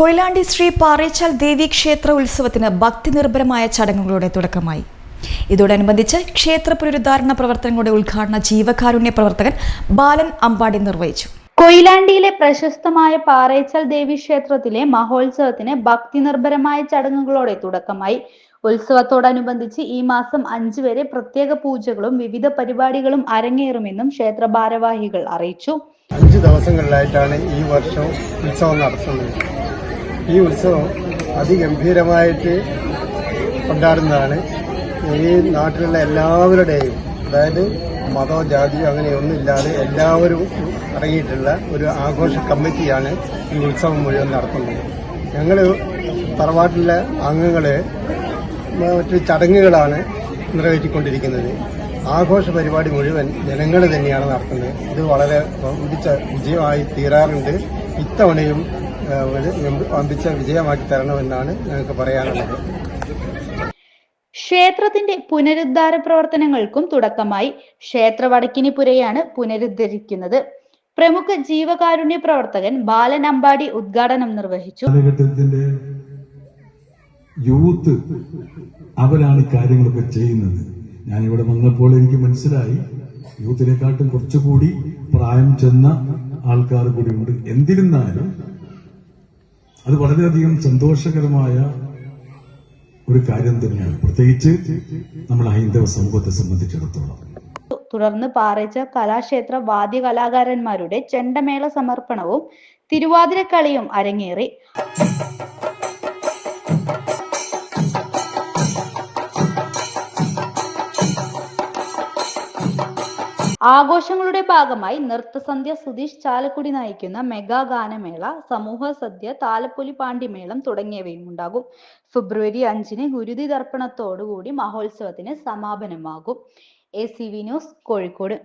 കൊയിലാണ്ടി ശ്രീ പാറേച്ചാൽ ദേവി ക്ഷേത്ര ഉത്സവത്തിന് ഭക്തി നിർഭരമായ ചടങ്ങുകളുടെ തുടക്കമായി. ഇതോടനുബന്ധിച്ച് ക്ഷേത്ര പുനരുദ്ധാരണ പ്രവർത്തനങ്ങളുടെ ഉദ്ഘാടന ജീവകാരുണ്യ പ്രവർത്തകൻ ബാലൻ അമ്പാടി നിർവഹിച്ചു. കൊയിലാണ്ടിയിലെ പ്രശസ്തമായ പാറേച്ചൽ ദേവി ക്ഷേത്രത്തിലെ മഹോത്സവത്തിന് ഭക്തി നിർഭരമായ ചടങ്ങുകളോടെ തുടക്കമായി. ഉത്സവത്തോടനുബന്ധിച്ച് ഈ മാസം അഞ്ച് വരെ പ്രത്യേക പൂജകളും വിവിധ പരിപാടികളും അരങ്ങേറുമെന്നും ക്ഷേത്ര ഭാരവാഹികൾ അറിയിച്ചു. അഞ്ച് ദിവസങ്ങളിലായിട്ടാണ് ഈ വർഷം ഉത്സവം നടത്തുന്നത്. ഈ ഉത്സവം അതിഗംഭീരമായിട്ട് കൊണ്ടാടുന്നതാണ്. ഈ നാട്ടിലുള്ള എല്ലാവരുടെയും അതായത് മതോ ജാതിയോ അങ്ങനെയൊന്നുമില്ലാതെ എല്ലാവരും അടങ്ങിയിട്ടുള്ള ഒരു ആഘോഷ കമ്മിറ്റിയാണ് ഈ ഉത്സവം മുഴുവൻ നടത്തുന്നത്. ഞങ്ങൾ തറവാട്ടിലെ അംഗങ്ങൾ മറ്റ് ചടങ്ങുകളാണ് നിറവേറ്റിക്കൊണ്ടിരിക്കുന്നത്. ആഘോഷ പരിപാടി മുഴുവൻ ജനങ്ങൾ തന്നെയാണ് നടത്തുന്നത്. ഇത് വളരെ മികച്ച വിജയമായി തീരാറുണ്ട്. ഇത്തവണയും വമ്പിച്ച വിജയമാക്കി തരണമെന്നാണ് ഞങ്ങൾക്ക് പറയാനുള്ളത്. ക്ഷേത്രത്തിന്റെ പുനരുദ്ധാര പ്രവർത്തനങ്ങൾക്കും തുടക്കമായി ക്ഷേത്ര വടക്കിനിപ്പുരയാണ് പുനരുദ്ധരിക്കുന്നത്. പ്രമുഖ ജീവകാരുണ്യ പ്രവർത്തകൻ ബാലൻ അമ്പാടി ഉദ്ഘാടനം നിർവഹിച്ചു. കാലഘട്ടത്തിന്റെ യൂത്ത് അവരാണ് കാര്യങ്ങളൊക്കെ ചെയ്യുന്നത്. ഞാൻ ഇവിടെ വന്നപ്പോൾ എനിക്ക് മനസ്സിലായി. യൂത്തിനെക്കാട്ടും കുറച്ചുകൂടി പ്രായം ചെന്ന ആൾക്കാർ കൂടി ഉണ്ട്. എന്നിരുന്നാലും അത് വളരെയധികം സന്തോഷകരമായ ഒരു കാര്യം തന്നെയാണ്. പ്രത്യേകിച്ച് നമ്മുടെ ഹൈന്ദവ സമൂഹത്തെ സംബന്ധിച്ചിടത്തോളം. തുടർന്ന് പാറേച്ച കലാക്ഷേത്ര വാദ്യ കലാകാരന്മാരുടെ ചെണ്ടമേള സമർപ്പണവും തിരുവാതിരക്കളിയും അരങ്ങേറി. ആഘോഷങ്ങളുടെ ഭാഗമായി നൃത്തസന്ധ്യ സുധീഷ് ചാലക്കുടി നയിക്കുന്ന മെഗാ ഗാനമേള സമൂഹ സദ്യ താലപ്പൊലി പാണ്ടിമേളം തുടങ്ങിയവയും ഉണ്ടാകും. ഫെബ്രുവരി അഞ്ചിന് ഗുരുതി തർപ്പണത്തോടുകൂടി മഹോത്സവത്തിന് സമാപനമാകും. A C V news Kozhikode.